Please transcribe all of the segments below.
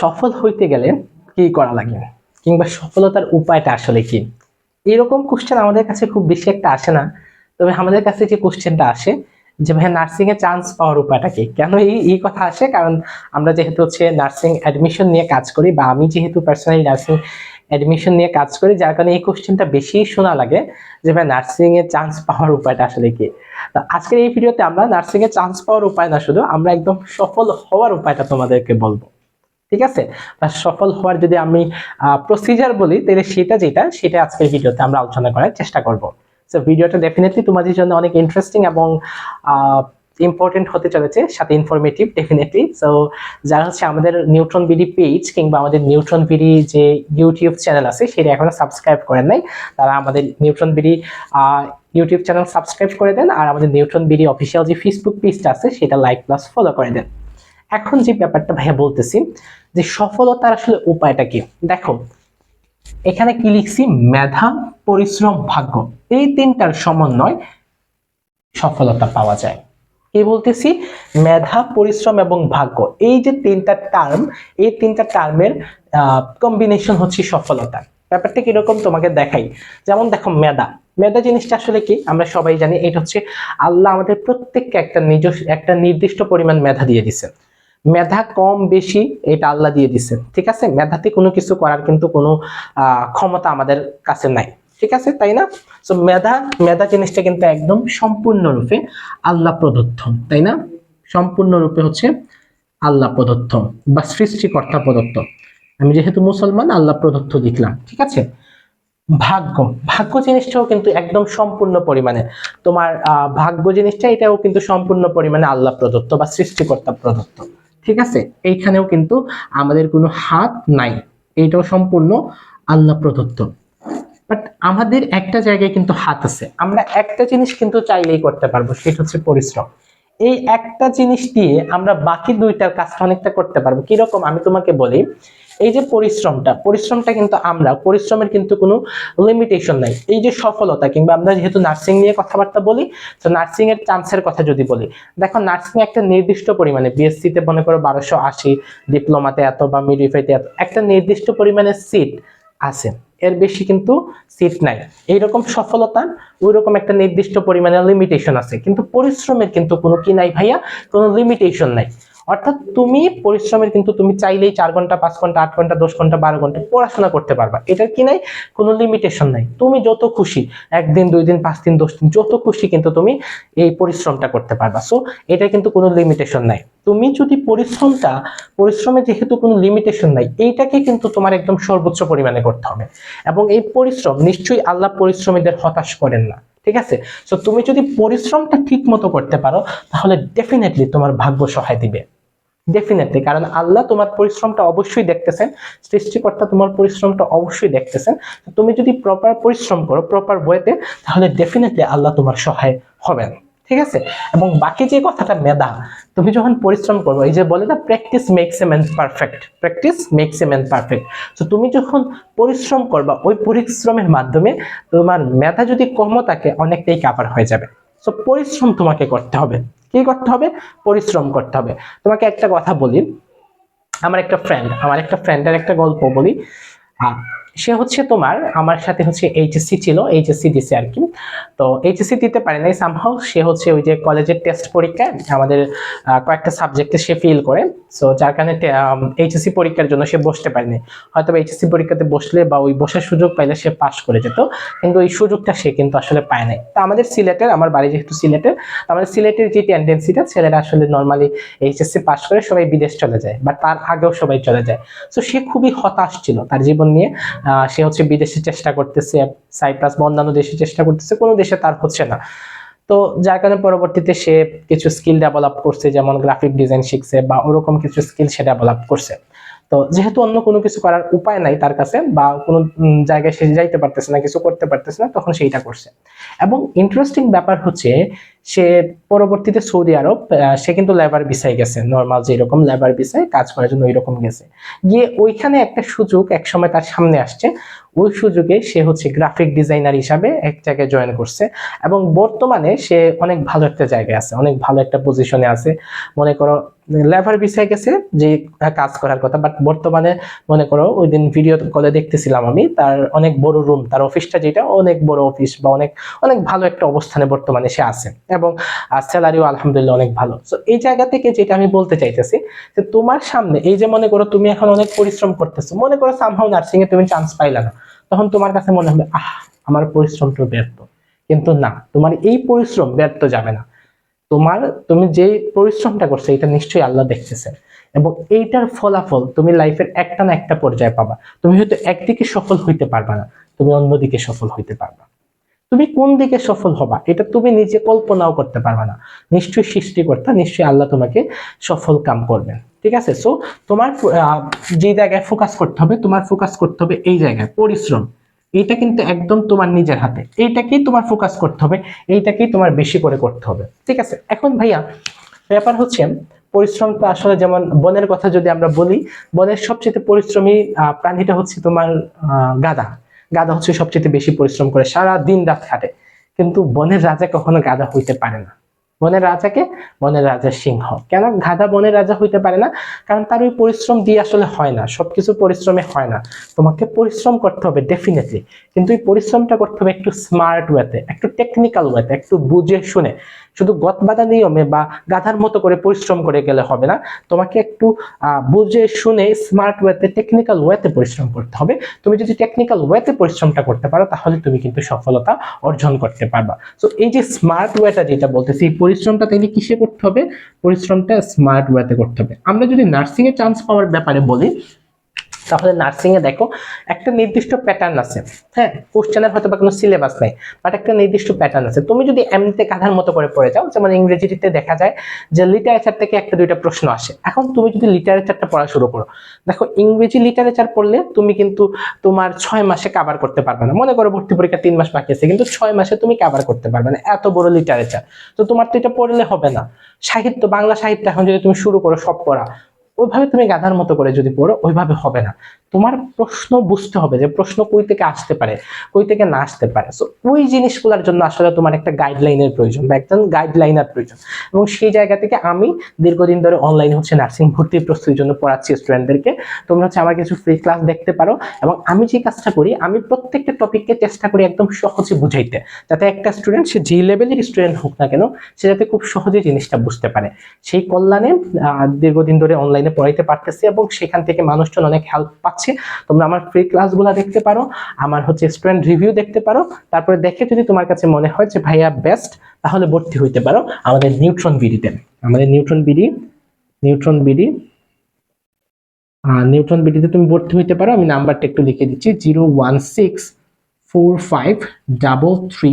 সফল হইতে গেলে কি করা লাগে? কিংবা সফলতার উপায়টা আসলে কি? এরকম কোশ্চেন আমাদের কাছে খুব বেশি একটা আসে না। তবে আমাদের কাছে যে কোশ্চেনটা আসে, যে ভাই নার্সিং এ চান্স পাওয়ার উপায়টা কি? কেন এই এই কথা আসে? কারণ আমরা যেহেতু হচ্ছে নার্সিং অ্যাডমিশন নিয়ে কাজ করি বা আমি যেহেতু পার্সোনালি নার্সিং অ্যাডমিশন নিয়ে কাজ করি, যার কারণে এই কোশ্চেনটা বেশি শোনা লাগে যে ভাই নার্সিং এ চান্স পাওয়ার উপায়টা আসলে কি? তো আজকের এই ভিডিওতে আমরা নার্সিং এ চান্স পাওয়ার উপায় না শুধু, আমরা একদম সফল হওয়ার উপায়টা তোমাদেরকে বলব। ঠিক আছে? বা সফল হওয়ার যদি আমি প্রসিজার বলি, তাহলে সেটা যেটা, সেটা আজকের ভিডিওতে আমরা আলোচনা করার চেষ্টা করব। সো ভিডিওটা ডেফিনেটলি তোমাদের জন্য অনেক ইন্টারেস্টিং এবং ইম্পর্টেন্ট হতে চলেছে, সাথে ইনফরমেটিভ ডেফিনেটলি সো যারা হচ্ছে আমাদের নিউট্রন বিডি পেজ কিংবা আমাদের নিউট্রন বিডি যে ইউটিউব চ্যানেল আছে, সেটা এখনও সাবস্ক্রাইব করেন নাই, তারা আমাদের Neutron BD YouTube channel subscribe করে দেন আর আমাদের নিউট্রন বিডি অফিসিয়াল যে ফেসবুক পেজটা আছে, সেটা লাইক প্লাস ফলো করে দেন। এখন যে ব্যাপারটা ভাইয়া বলতেছি যে সফলতার আসলে উপায়টা কি? দেখো, এখানে কি লিখছি? মেধা, পরিশ্রম, ভাগ্য। এই তিনটার সমন্বয় সফলতা পাওয়া যায়। কি বলতেছি? মেধা, পরিশ্রম এবং ভাগ্য। এই যে তিনটা টার্ম এই তিনটা টার্মের কম্বিনেশন হচ্ছে সফলতা। ব্যাপারটা কীরকম তোমাকে দেখাই। যেমন দেখো, মেধা। মেধা জিনিসটা আসলে কি? আমরা সবাই জানি, এটা হচ্ছে আল্লাহ আমাদের প্রত্যেককে একটা নিজস্ব, একটা নির্দিষ্ট পরিমাণ মেধা দিয়ে দিছে মেধা কম বেশি এটা আল্লাহ দিয়ে দিছে। ঠিক আছে? মেধাতে কোনো কিছু করার কিন্তু কোনো ক্ষমতা আমাদের কাছে নাই। ঠিক আছে? তাই না? তো মেধা মেধা জিনিসটা কিন্তু একদম সম্পূর্ণরূপে আল্লাহ প্রদত্ত তাই না? সম্পূর্ণরূপে হচ্ছে আল্লাহ প্রদত্ত বা সৃষ্টিকর্তা প্রদত্ত। আমি যেহেতু মুসলমান, আল্লাহ প্রদত্ত লিখলাম ঠিক আছে? ভাগ্য ভাগ্য জিনিসটাও কিন্তু একদম সম্পূর্ণ পরিমাণে। তোমার ভাগ্য জিনিসটা এটাও কিন্তু সম্পূর্ণ পরিমাণে আল্লাহ প্রদত্ত বা সৃষ্টিকর্তা প্রদত্ত। ঠিক আছে? এইখানেও কিন্তু আমাদের কোনো হাত নাই। এটাও সম্পূর্ণ আল্লাহ প্রদত্ত। বাট আমাদের একটা জায়গায় কিন্তু হাত আছে। আমরা একটা জিনিস কিন্তু চাইলেই করতে পারব, সেটা হচ্ছে পরিশ্রম। এই একটা জিনিস দিয়ে আমরা বাকি দুইটার কাজটা অনেকটা করতে পারব। কীরকম? আমি তোমাকে বলি এই যে পরিশ্রমটা পরিশ্রমটা কিন্তু আমরা, পরিশ্রমের কিন্তু কোনো লিমিটেশন নাই। এই যে সফলতা, কিংবা আমরা যেহেতু নার্সিং নিয়ে কথাবার্তা বলি, তো নার্সিং এর চান্সের কথা যদি বলি, দেখো নার্সিং একটা নির্দিষ্ট পরিমাণে বিএসসি তে মনে করো বারোশো আশি ডিপ্লোমাতে এত বা মিডিফাইতে এত, একটা নির্দিষ্ট পরিমাণে সিট আছে। এর বেশি কিন্তু সিট নাই। এইরকম সফলতা ওই রকম একটা নির্দিষ্ট পরিমাণে লিমিটেশন আছে। কিন্তু পরিশ্রমের কিন্তু কোনো কি নাই ভাইয়া? কোনো লিমিটেশন নাই। অর্থাৎ তুমি পরিশ্রমের কিন্তু তুমি চাইলেই চার ঘণ্টা, পাঁচ ঘণ্টা, আট ঘণ্টা, দশ ঘণ্টা, বারো ঘণ্টা পড়াশোনা করতে পারবা। এটার কি নাই? কোনো লিমিটেশন নাই। তুমি যত খুশি, একদিন, দুই দিন, পাঁচ দিন, দশ দিন, যত খুশি কিন্তু তুমি এই পরিশ্রমটা করতে পারবা। সো এটা কিন্তু কোনো লিমিটেশন নাই। তুমি যদি পরিশ্রমটা, পরিশ্রমে যেহেতু কোনো লিমিটেশন নাই, এইটাকে কিন্তু তোমার একদম সর্বোচ্চ পরিমাণে করতে হবে। এবং এই পরিশ্রম, নিশ্চয়ই আল্লাহ পরিশ্রমীদের হতাশ করেন না। ঠিক আছে? সো তুমি যদি পরিশ্রমটা ঠিক মতো করতে পারো, তাহলে ডেফিনেটলি তোমার ভাগ্য সহায় দিবে। ডেফিনেটলি কারণ আল্লাহ তোমার পরিশ্রমটা অবশ্যই দেখতেছেন, সৃষ্টিকর্তা তোমার পরিশ্রমটা অবশ্যই দেখতেছেন। তুমি যদি প্রপার পরিশ্রম করো প্রপার ওয়েতে তাহলে ডেফিনেটলি আল্লাহ তোমার সহায় হবেন। ঠিক আছে? এবং বাকি যে কথাটা মেধা, তুমি যখন পরিশ্রম করব, এই যে বলে না practice makes a man perfect practice makes a man perfect তো তুমি যখন পরিশ্রম করবা, ওই পরিশ্রমের মাধ্যমে তোমার মেধা যদি কম থাকে, অনেকটাই কাভার হয়ে যাবে। সো পরিশ্রম তোমাকে করতে হবে। কি করতে হবে? পরিশ্রম করতে হবে। তোমাকে একটা কথা বলি। আমার একটা ফ্রেন্ড আমার একটা ফ্রেন্ডের একটা গল্প বলি। সে হচ্ছে তোমার, আমার সাথে হচ্ছে এইচএসসি ছিল এইচএসসি দিছে আর কি। তো এইচএসসি দিতে পারে নাই সামহাও সে হচ্ছে ওই যে কলেজের টেস্ট পরীক্ষায় আমাদের কয়েকটা সাবজেক্টে সে ফিল করে। সো যার কারণে এইচএসসি পরীক্ষার জন্য সে বসতে পারেনি হয়তো এইচএসসি পরীক্ষাতে বসলে বা ওই বসার সুযোগ পাইলে সে পাস করে যেত, কিন্তু ওই সুযোগটা সে কিন্তু আসলে পায় নাই। তো আমাদের সিলেটের, আমার বাড়ি যেহেতু সিলেটের আমাদের সিলেটের যে টেন্ডেন্সিটা ছেলেরা আসলে নর্মালি এইচএসসি পাস করে সবাই বিদেশ চলে যায় বা তার আগেও সবাই চলে যায়। তো সে খুবই হতাশ ছিল তার জীবন নিয়ে। সে হচ্ছে বিদেশে চেষ্টা করতেছে, সাইপ্রাস বা অন্যান্য দেশে চেষ্টা করতেছে, কোনো দেশে তার হচ্ছে না। তো যার কারণে পরবর্তীতে সে কিছু স্কিল ডেভেলপ করছে, যেমন গ্রাফিক ডিজাইন শিখছে বা ওরকম কিছু স্কিল সে ডেভেলপ করছে। তো যেহেতু অন্য কোনো কিছু করার উপায় নাই তার কাছে বা কোনো জায়গায় সে যাইতে পারতেছে না, কিছু করতে পারতেছে না, তখন সেইটা করছে। এবং ইন্টারেস্টিং ব্যাপার হচ্ছে সে পরবর্তীতে সৌদি আরব সে কিন্তু লেবার ভিসায় গেছে নর্মাল যেরকম লেবার ভিসায় কাজ করার জন্য ওইরকম গেছে। গিয়ে ওইখানে একটা সুযোগ এক সময় তার সামনে আসছে, ওই সুযোগে সে হচ্ছে গ্রাফিক ডিজাইনার হিসাবে এক জায়গায় জয়েন করছে এবং বর্তমানে সে অনেক ভালো একটা জায়গায় আছে, অনেক ভালো একটা পজিশনে আছে। মনে করো লেবার বিষয়ে গেছে যে কাজ করার কথা বাট বর্তমানে মনে করো ওই দিন ভিডিও কলে দেখতেছিলাম আমি, তার অনেক বড় রুম তার অফিসটা যেটা অনেক বড় অফিস বা অনেক অনেক ভালো একটা অবস্থানে বর্তমানে সে আছে। এবং স্যালারিও আলহামদুলিল্লাহ অনেক ভালো। তো এই জায়গা থেকে যেটা আমি বলতে চাইতেছি, যে তোমার সামনে, এই যে মনে করো তুমি এখন অনেক পরিশ্রম করতেছো, মনে করো সামহাও নার্সিং এ তুমি চান্স পাইলা না, তখন তোমার কাছে মনে হবে, আহ, আমার পরিশ্রমটা ব্যর্থ। কিন্তু না, তোমার এই পরিশ্রম ব্যর্থ যাবে না। তোমার, তুমি যে পরিশ্রমটা করছ, এটা নিশ্চয়ই আল্লাহ দেখতেছেন। এবং এইটার ফলাফল তুমি লাইফের একটা না একটা পর্যায়ে পাবা। তুমি হয়তো একদিকে সফল হইতে পারবা না, তুমি অন্যদিকে সফল হইতে পারবা। তুমি কোন দিকে সফল হবা এটা তুমি নিজে কল্পনাও করতে পারবা না। নিশ্চয়ই সৃষ্টিকর্তা নিশ্চয়ই আল্লাহ তোমাকে সফল কাম করবেন। ঠিক আছে? সো তোমার যে জায়গায় ফোকাস করতে হবে তোমার ফোকাস করতে হবে এই জায়গায় পরিশ্রম। এটা কিন্তু একদম তোমার নিজের হাতে। এইটাকেই তোমার ফোকাস করতে হবে এইটাকেই তোমার বেশি করে করতে হবে। ঠিক আছে? এখন ভাইয়া ব্যাপার হচ্ছে পরিশ্রমটা আসলে যেমন বনের কথা যদি আমরা বলি বনের সবচেয়ে পরিশ্রমী প্রাণীটা হচ্ছে তোমার আহ, গাধা হচ্ছে সবচেয়ে বেশি পরিশ্রম করে, সারা দিন রাত খাটে। কিন্তু বনের রাজা কখনো গাধা হইতে পারে না। বনের রাজাকে বনের রাজা সিংহ। কেন গাধা বনের রাজা হইতে পারে না? কারণ তার ওই পরিশ্রম দিয়ে আসলে হয় না, সবকিছু পরিশ্রমে হয় না। তোমাকে পরিশ্রম করতে হবে ডেফিনেটলি কিন্তু এই পরিশ্রমটা করতে হবে একটু স্মার্ট ওয়েতে একটু টেকনিক্যাল ওয়েতে একটু বুঝে শুনে। শুধু গতবাদা নিয়মে বা গাধার মতো করে পরিশ্রম করে গেলে হবে না। তোমাকে একটু বুঝে শুনে স্মার্ট ওয়েতে টেকনিক্যাল ওয়েতে পরিশ্রম করতে হবে। তুমি যদি টেকনিক্যাল ওয়েতে পরিশ্রমটা করতে পারো, তাহলে তুমি কিন্তু সফলতা অর্জন করতে পারবা। তো এই যে স্মার্ট ওয়েটা যেটা বলতেছি, এই পরিশ্রমটা তাইলে কিসে করতে হবে? পরিশ্রমটা স্মার্ট ওয়েতে করতে হবে। আমরা যদি নার্সিং এ চান্স পাওয়ার ব্যাপারে বলি তাহলে নার্সিং এ দেখো, একটা নির্দিষ্ট প্যাটার্ন আছে হ্যাঁ? কোশ্চেনের হয়তো বা কোনো সিলেবাস নাই বাট একটা নির্দিষ্ট প্যাটার্ন আছে। তুমি যদি এমনিতে গাধার মতো করে পড়ে যাও, যেমন ইংরেজিতে দেখা যায় যে লিটারেচার থেকে একটা দুইটা প্রশ্ন আসে। এখন তুমি যদি লিটারেচারটা পড়া শুরু করো, দেখো ইংরেজি লিটারেচার পড়লে তুমি কিন্তু তোমার ছয় মাসে কাভার করতে পারবে না। মনে করো ভর্তি পরীক্ষা তিন মাস বাকি আছে, কিন্তু ছয় মাসে তুমি কাভার করতে পারবে না, এত বড় লিটারেচার তো তোমার তো এটা পড়লে হবে না। সাহিত্য, বাংলা সাহিত্য এখন যদি তুমি শুরু করো, সব পড়া। ওইভাবে তুমি গাধার মতো করে যদি পড়ো ওইভাবে হবে না। তোমার প্রশ্ন বুঝতে হবে যে প্রশ্ন কই থেকে আসতে পারে, কই থেকে না আসতে পারে। সো ওই জিনিসগুলোর জন্য আসলে তোমার একটা গাইডলাইনের প্রয়োজন বা একজন গাইডলাইনার প্রয়োজন। এবং সেই জায়গা থেকে আমি দীর্ঘদিন ধরে অনলাইনে হচ্ছে নার্সিং ভর্তির প্রস্তুতির জন্য পড়াচ্ছি স্টুডেন্টদেরকে তোমরা হচ্ছে আমার কিছু ফ্রি ক্লাস দেখতে পারো এবং আমি যে কাজটা করি, আমি প্রত্যেকটা টপিককে চেষ্টা করি একদম সহজে বুঝাইতে, যাতে একটা স্টুডেন্ট সে যে লেভেলের স্টুডেন্ট হোক না কেন, সে যাতে খুব সহজে জিনিসটা বুঝতে পারে। সেই কল্যাণে দীর্ঘদিন ধরে অনলাইনে পড়াইতে পারতেছি এবং সেখান থেকে মানুষজন অনেক হেল্প পাচ্ছে। তোমরা আমার ফ্রি ক্লাসগুলো দেখতে পারো, আমার হচ্ছে স্টুডেন্ট রিভিউ দেখতে পারো। তারপরে দেখে যদি তোমার কাছে মনে হয় যে ভাইয়া বেস্ট তাহলে ভর্তি হইতে পারো আমাদের নিউট্রন বিডিতে। আমাদের Neutron BD Neutron BD Neutron বিডিতে তুমি ভর্তি হইতে পারো। আমি নাম্বারটা একটু লিখে দিচ্ছি zero one six four five double three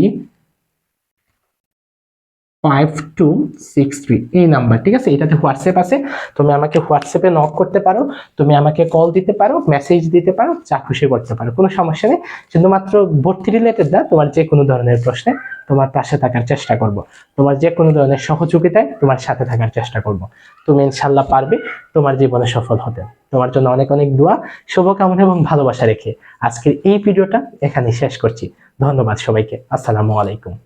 five two six three এই নাম্বার ঠিক আছে? এটাতে হোয়াটসঅ্যাপ আছে। তুমি আমাকে হোয়াটসঅ্যাপে নক করতে পারো। তুমি আমাকে কল দিতে পারো মেসেজ দিতে পারো, যা খুশি করতে পারো, কোনো সমস্যা নেই। শুধুমাত্র ভর্তি রিলেটেড না, তোমার যে কোনো ধরনের প্রশ্নে তোমার পাশে থাকার চেষ্টা করব। তোমার যে কোনো ধরনের সহযোগিতায় তোমার সাথে থাকার চেষ্টা করব। তুমি ইনশাল্লাহ পারবে, তোমার জীবনে সফল হতে। তোমার জন্য অনেক অনেক দোয়া, শুভকামনা এবং ভালোবাসা রেখে আজকের এই ভিডিওটা এখানে শেষ করছি। ধন্যবাদ সবাইকে। আসসালামু আলাইকুম।